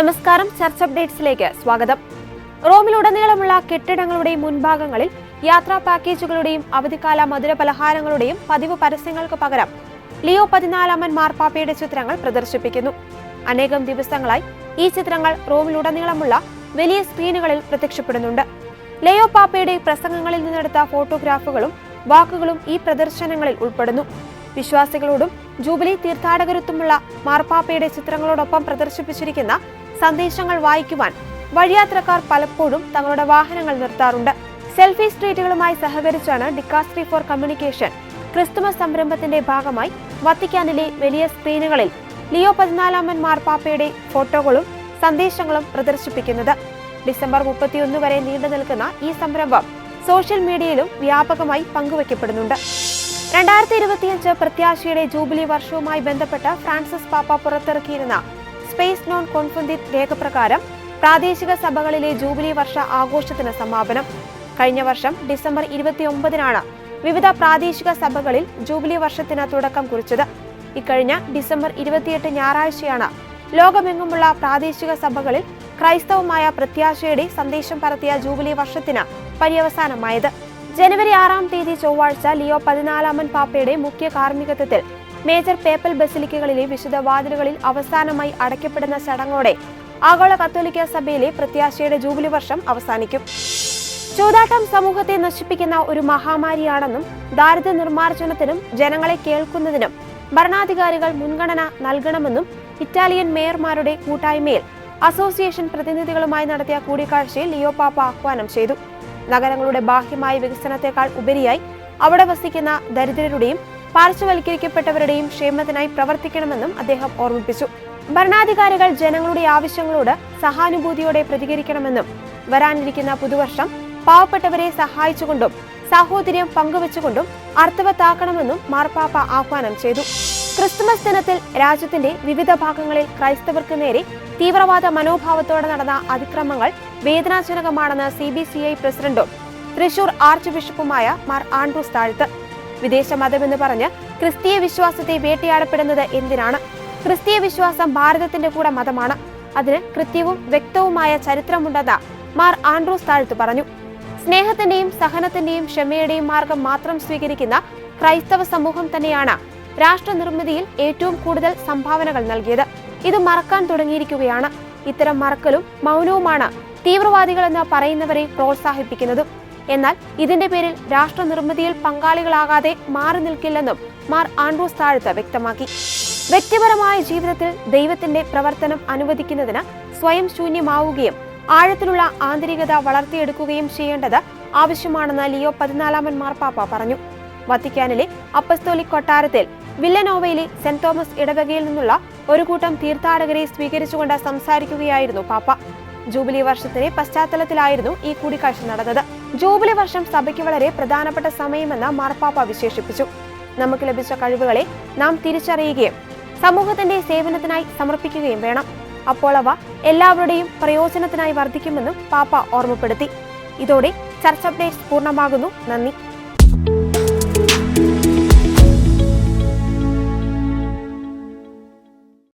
നമസ്കാരം. ചർച്ച അപ്ഡേറ്റ്സിലേക്ക് സ്വാഗതം. റോമിലുടനീളമുള്ള കെട്ടിടങ്ങളുടെയും മുൻഭാഗങ്ങളിൽ യാത്രാ പാക്കേജുകളുടെയും അവധിക്കാല മധുര പലഹാരങ്ങളുടെയും പതിവ് പരസ്യങ്ങൾക്ക് പകരം ലിയോ പതിനാലാമൻ മാർപ്പാപ്പയുടെ ചിത്രങ്ങൾ പ്രദർശിപ്പിക്കുന്നു. അനേകം ദിവസങ്ങളായി ഈ ചിത്രങ്ങൾ റോമിലുടനീളമുള്ള വലിയ സ്ക്രീനുകളിൽ പ്രത്യക്ഷപ്പെടുന്നുണ്ട്. ലിയോ പാപ്പയുടെ പ്രസംഗങ്ങളിൽ നിന്നെടുത്ത ഫോട്ടോഗ്രാഫുകളും വാക്കുകളും ഈ പ്രദർശനങ്ങളിൽ ഉൾപ്പെടുന്നു. വിശ്വാസികളോടും ജൂബിലി തീർത്ഥാടകരുത്തുമുള്ള മാർപ്പാപ്പയുടെ ചിത്രങ്ങളോടൊപ്പം പ്രദർശിപ്പിച്ചിരിക്കുന്ന സന്ദേശങ്ങൾ വായിക്കുവാൻ വഴിയാത്രക്കാർ പലപ്പോഴും തങ്ങളുടെ വാഹനങ്ങൾ നിർത്താറുണ്ട്. സെൽഫി സ്ട്രീറ്റുകളുമായി സഹകരിച്ചാണ് ഡിക്കാസ്ട്രി ഫോർ കമ്മ്യൂണിക്കേഷൻ ക്രിസ്തുമസ് സംരംഭത്തിന്റെ ഭാഗമായി വത്തിക്കാനിലെ വലിയ സ്ക്രീനുകളിൽ ലിയോ പതിനാലാമൻ മാർപ്പാപ്പയുടെ ഫോട്ടോകളും സന്ദേശങ്ങളും പ്രദർശിപ്പിക്കുന്നത്. ഡിസംബർ മുപ്പത്തിയൊന്ന് വരെ നീണ്ടു നിൽക്കുന്ന ഈ സംരംഭം സോഷ്യൽ മീഡിയയിലും വ്യാപകമായി പങ്കുവയ്ക്കപ്പെടുന്നുണ്ട്. രണ്ടായിരത്തി ഇരുപത്തിയഞ്ച് പ്രത്യാശയുടെ ജൂബിലി വർഷവുമായി ബന്ധപ്പെട്ട് ഫ്രാൻസിസ് പാപ്പ പുറത്തിറക്കിയിരുന്ന സ്പേസ് നോൺ കോൺഫന്തിത് രേഖപ്രകാരം പ്രാദേശിക സഭകളിലെ ജൂബിലി വർഷ ആഘോഷത്തിന് സമാപനം. കഴിഞ്ഞ വർഷം ഡിസംബർ ഇരുപത്തിയൊമ്പതിനാണ് വിവിധ പ്രാദേശിക സഭകളിൽ ജൂബിലി വർഷത്തിന് തുടക്കം കുറിച്ചത്. ഇക്കഴിഞ്ഞ ഡിസംബർ ഇരുപത്തിയെട്ട് ഞായറാഴ്ചയാണ് ലോകമെങ്ങുമുള്ള പ്രാദേശിക സഭകളിൽ ക്രൈസ്തവമായ പ്രത്യാശയുടെ സന്ദേശം പരത്തിയ ജൂബിലി വർഷത്തിന് പര്യവസാനമായത്. ജനുവരി ആറാം തീയതി ചൊവ്വാഴ്ച ലിയോ പതിനാലാമൻ പാപ്പയുടെ മുഖ്യ കാർമ്മികത്വത്തിൽ മേജർ പേപ്പൽ ബസിലിക്കകളിലെ വിശുദ്ധ വാതിലുകളിൽ അവസാനമായി അടയ്ക്കപ്പെടുന്ന ചടങ്ങോടെ ആഗോള കത്തോലിക്ക സഭയിലെ പ്രത്യാശയുടെ ജൂബിലി വർഷം അവസാനിക്കും. ചൂതാട്ടം സമൂഹത്തെ നശിപ്പിക്കുന്ന ഒരു മഹാമാരിയാണെന്നും ദാരിദ്ര്യ നിർമ്മാർജനത്തിനും ജനങ്ങളെ കേൾക്കുന്നതിനും ഭരണാധികാരികൾ മുൻഗണന നൽകണമെന്നും ഇറ്റാലിയൻ മേയർമാരുടെ കൂട്ടായ്മയിൽ അസോസിയേഷൻ പ്രതിനിധികളുമായി നടത്തിയ കൂടിക്കാഴ്ചയിൽ ലിയോ പാപ്പ ആഹ്വാനം ചെയ്തു. നഗരങ്ങളുടെ ബാഹ്യമായ വികസനത്തെക്കാൾ ഉപരിയായി അവിടെ വസിക്കുന്ന ദരിദ്രരുടെയും പാർശ്വവൽക്കരിക്കപ്പെട്ടവരുടെയും ക്ഷേമത്തിനായി പ്രവർത്തിക്കണമെന്നും അദ്ദേഹം ഓർമ്മിപ്പിച്ചു. ഭരണാധികാരികൾ ജനങ്ങളുടെ ആവശ്യങ്ങളോട് സഹാനുഭൂതിയോടെ പ്രതികരിക്കണമെന്നും വരാനിരിക്കുന്ന പുതുവർഷം പാവപ്പെട്ടവരെ സഹായിച്ചുകൊണ്ടും സാഹോദര്യം പങ്കുവച്ചുകൊണ്ടും അർത്ഥവത്താക്കണമെന്നും മാർപ്പാപ്പ ആഹ്വാനം ചെയ്തു. ക്രിസ്തുമസ് ദിനത്തിൽ രാജ്യത്തിന്റെ വിവിധ ഭാഗങ്ങളിൽ ക്രൈസ്തവർക്ക് നേരെ തീവ്രവാദ മനോഭാവത്തോടെ നടന്ന അതിക്രമങ്ങൾ വേദനാജനകമാണെന്ന് സി ബി സി ഐ പ്രസിഡന്റും തൃശൂർ ആർച്ച് ബിഷപ്പുമായ മാർ ആൻഡ്രൂസ് താഴ്ത്ത്. വിദേശ മതമെന്ന് പറഞ്ഞ് ക്രിസ്തീയ വിശ്വാസത്തെ വേട്ടയാടപ്പെടുന്നത് എന്തിനാണ്? ക്രിസ്തീയ വിശ്വാസം ഭാരതത്തിന്റെ കൂടെ മതമാണ്. അതിന് കൃത്യവും വ്യക്തവുമായ ചരിത്രമുണ്ടെന്ന് മാർ ആൻഡ്രൂസ് താഴ്ത്തു പറഞ്ഞു. സ്നേഹത്തിന്റെയും സഹനത്തിന്റെയും ക്ഷമയുടെയും മാർഗം മാത്രം സ്വീകരിക്കുന്ന ക്രൈസ്തവ സമൂഹം തന്നെയാണ് രാഷ്ട്ര നിർമ്മിതിയിൽ ഏറ്റവും കൂടുതൽ സംഭാവനകൾ നൽകിയത്. ഇത് മറക്കാൻ തുടങ്ങിയിരിക്കുകയാണ്. ഇത്തരം മറക്കലും മൗനവുമാണ് തീവ്രവാദികൾ എന്ന് പറയുന്നവരെ പ്രോത്സാഹിപ്പിക്കുന്നതും. എന്നാൽ ഇതിന്റെ പേരിൽ രാഷ്ട്ര നിർമ്മിതിയിൽ പങ്കാളികളാകാതെ മാറി നിൽക്കില്ലെന്നും മാർ ആൻഡ്രൂസ് താഴ്ത്ത് വ്യക്തമാക്കി. വ്യക്തിപരമായ ജീവിതത്തിൽ ദൈവത്തിന്റെ പ്രവർത്തനം അനുവദിക്കുന്നതിന് സ്വയം ശൂന്യമാവുകയും ആഴത്തിലുള്ള ആന്തരികത വളർത്തിയെടുക്കുകയും ചെയ്യേണ്ടത് ആവശ്യമാണെന്ന് ലിയോ പതിനാലാമൻ മാർപ്പാപ്പ പറഞ്ഞു. വത്തിക്കാനിലെ അപ്പസ്തോലിക് കൊട്ടാരത്തിൽ വില്ലനോവയിലെ സെന്റ് തോമസ് ഇടവകയിൽ നിന്നുള്ള ഒരു കൂട്ടം തീർത്ഥാടകരെ സ്വീകരിച്ചുകൊണ്ട് സംസാരിക്കുകയായിരുന്നു പാപ്പ. ജൂബിലി വർഷത്തിലെ പശ്ചാത്തലത്തിലായിരുന്നു ഈ കൂടിക്കാഴ്ച നടന്നത്. ജൂബിലി വർഷം സഭയ്ക്ക് വളരെ പ്രധാനപ്പെട്ട സമയമെന്ന് മാർപ്പാപ്പ വിശേഷിപ്പിച്ചു. നമുക്ക് ലഭിച്ച കഴിവുകളെ നാം തിരിച്ചറിയുകയും സമൂഹത്തിന്റെ സേവനത്തിനായി സമർപ്പിക്കുകയും വേണം. അപ്പോൾ അവ എല്ലാവരുടെയും പ്രയോജനത്തിനായി വർദ്ധിക്കുമെന്നും പാപ്പ ഓർമ്മപ്പെടുത്തി. ഇതോടെ ചർച്ച അപ്ഡേറ്റ്സ് പൂർണമാകുന്നു. നന്ദി.